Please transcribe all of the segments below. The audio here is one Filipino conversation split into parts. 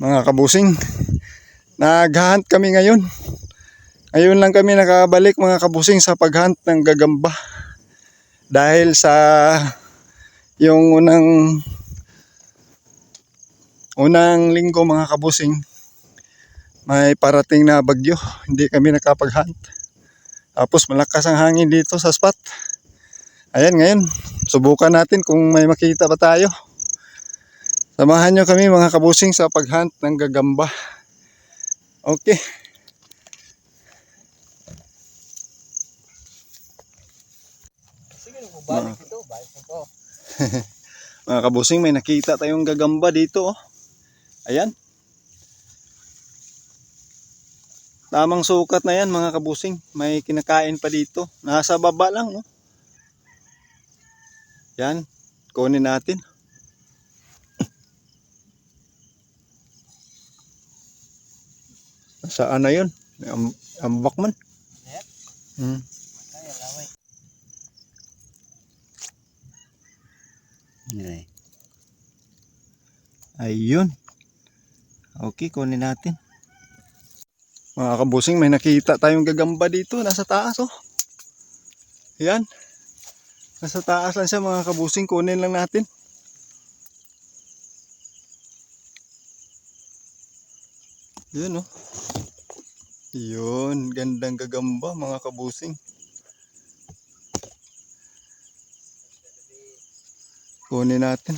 mga kabusing. Naghahunt kami ngayon. Ngayon lang kami nakabalik mga kabusing sa paghunt ng gagamba. Dahil sa yung unang unang linggo mga kabusing may parating na bagyo. Hindi kami nakapag-hunt. Tapos malakas ang hangin dito sa spot. Ayan ngayon, subukan natin kung may makita pa tayo. Samahan nyo kami mga kabusing sa paghunt ng gagamba. Okay. Sige, balik ito. Balik ito. Mga kabusing, may nakita tayong gagamba dito. Oh. Ayan. Tamang sukat na yan mga kabusing. May kinakain pa dito. Nasa baba lang. Oh. Yan. Kunin natin. Saan na yun? Am ambak man. Ayan. Hmm. Ay. Ayun. Okay, kunin natin. Mga kabusing, may nakita tayong gagamba dito. Nasa taas, oh. Yan. Nasa taas lang siya, mga kabusing. Kunin lang natin. Yun, oh. Yun. Gandang gagamba, mga kabusing. Kunin natin.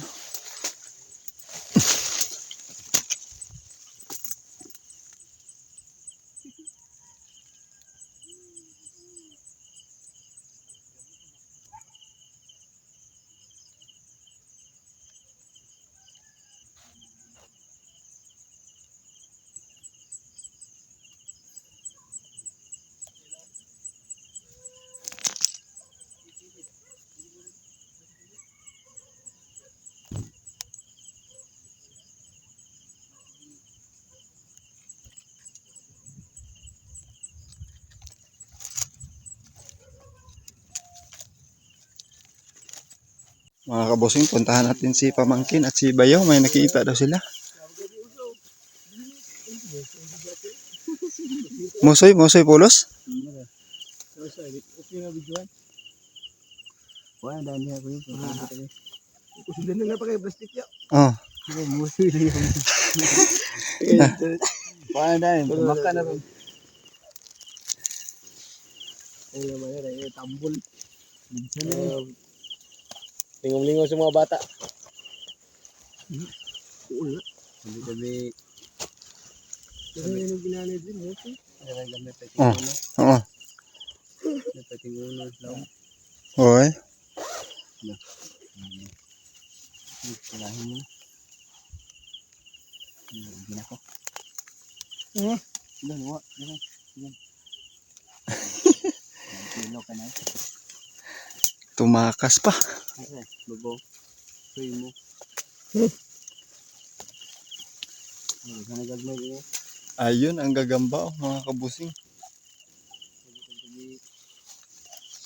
Mga kabusing, puntahan natin si Pamangkin at si Bayaw. May nakita daw sila. Kayo plastic ya. Oh. Sige, Lingong-lingong sa mga bata. Wala. Hindi kami... Kasi yung ginanay din, musi. Kaya gamit pa Oh. Oo. Napatingunan lang. Hoy. Kalahin mo na. Hindi na ako. Eh? Ilan, wa. Ilan. Ilan. Kilo ka na. Tumakas pa. Okay, babaw. Suy mo. Ay. Ayun, ang gagamba, oh, mga kabusing.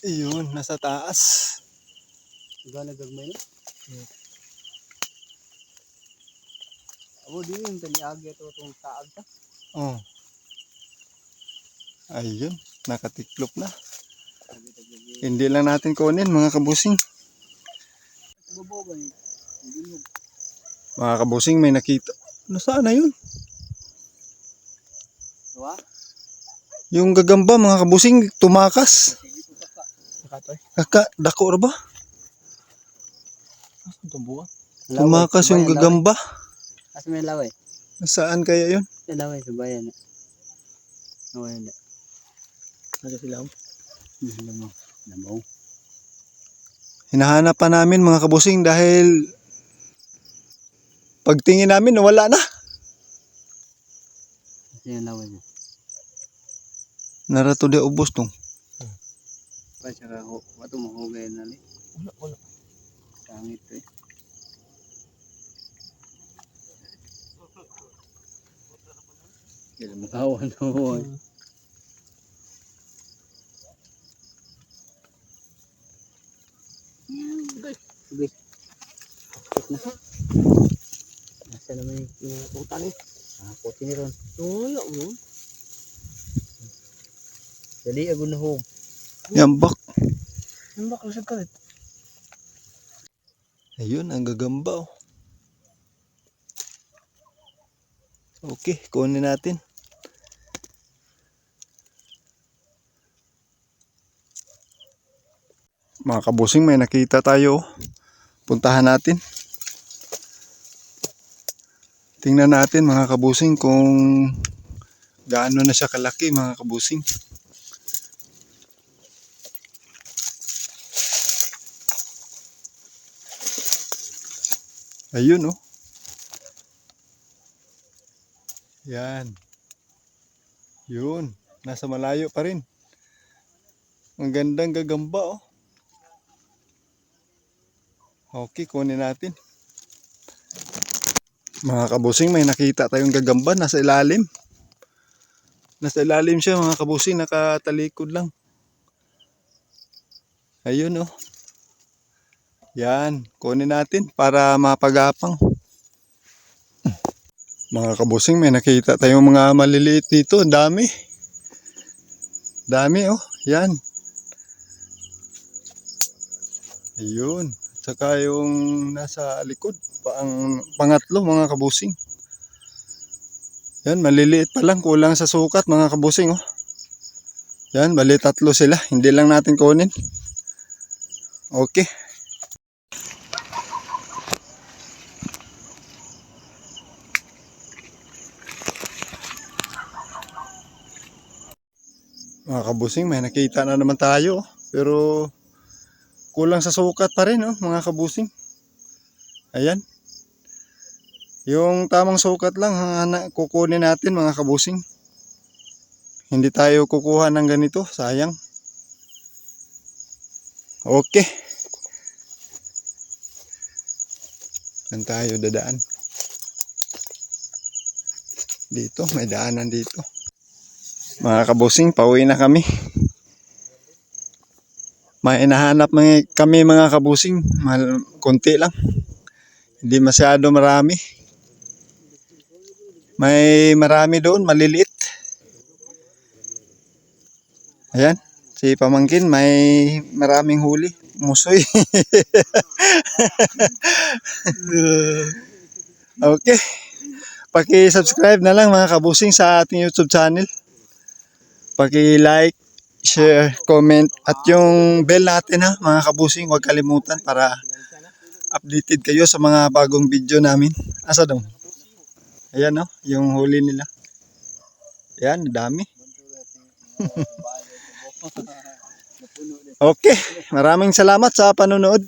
Ayun, nasa taas. Gana gagmay na? Abo din yung taniagi ito itong taag ka. Oh. Ayun, nakatiklop na. Hindi lang natin kunin, mga kabusing. Babaw ba yun? Hindi mo. Mga kabusing, may nakita. Nasaan na yun? Diba? Yung gagamba, mga kabusing, tumakas. Kaka, dako ra ba? Tumakas yung gagamba. Asa may laway? Nasaan kaya yun? Laway sa bayan. Laway na. Ano sila mo? Sila mo. Lamaw. Hinahanap pa namin mga kabusing dahil pagtingin namin wala na. Laway mo? Narato de ubos tong. Pa siya ka ho. Wato mo hugay na li. Wala, wala. Kangit eh. Kaya makawan ho. Sige. Nasa naman yung utang eh. Ah, puti ni ron. Wala mo. Dali ako na home. Yambak. Ang bakal sa kalit. Ayun, ang gagamba oh. Okay, kunin natin. Mga kabusing, may nakita tayo. Puntahan natin. Tingnan natin mga kabusing kung gaano na siya kalaki mga kabusing. Ayun oh. Yan. Yun. Nasa malayo pa rin. Ang gandang gagamba oh. Okay, kunin natin. Mga kabusing, may nakita tayong gagamba nasa ilalim. Nasa ilalim siya mga kabusing, nakatalikod lang. Ayun oh. Yan, kunin natin para mapagapang. Mga kabusing, may nakita tayong mga maliliit dito. Dami. Dami oh. Yan. Ayun. Saka yung nasa likod. Pang, pangatlo mga kabusing. Yan, maliliit pa lang. Kulang sa sukat mga kabusing oh. Yan, bali tatlo sila. Hindi lang natin kunin. Okay. Mga kabusing, may nakita na naman tayo. oh. Pero kulang sa sukat pa rin, oh, mga kabusing. Ayan. Yung tamang sukat lang, hana, kukunin natin mga kabusing. Hindi tayo kukuha ng ganito, sayang. Okay. Saan tayo dadaan? Dito, may daanan dito. Mga kabusing, pauwi na kami. May inahanap mga, kami mga kabusing, mal, konti lang. Hindi masyado marami. May marami doon, maliliit. Ayan, si Pamangkin may maraming huli. Musoy. okay. Paki-subscribe na lang mga kabusing sa ating YouTube channel. Paki-like, share, comment at yung bell natin ha mga kabusing huwag kalimutan para updated kayo sa mga bagong video namin. Asa dong? Ayan no, yung huli nila. Ayan, dami. okay, maraming salamat sa panonood.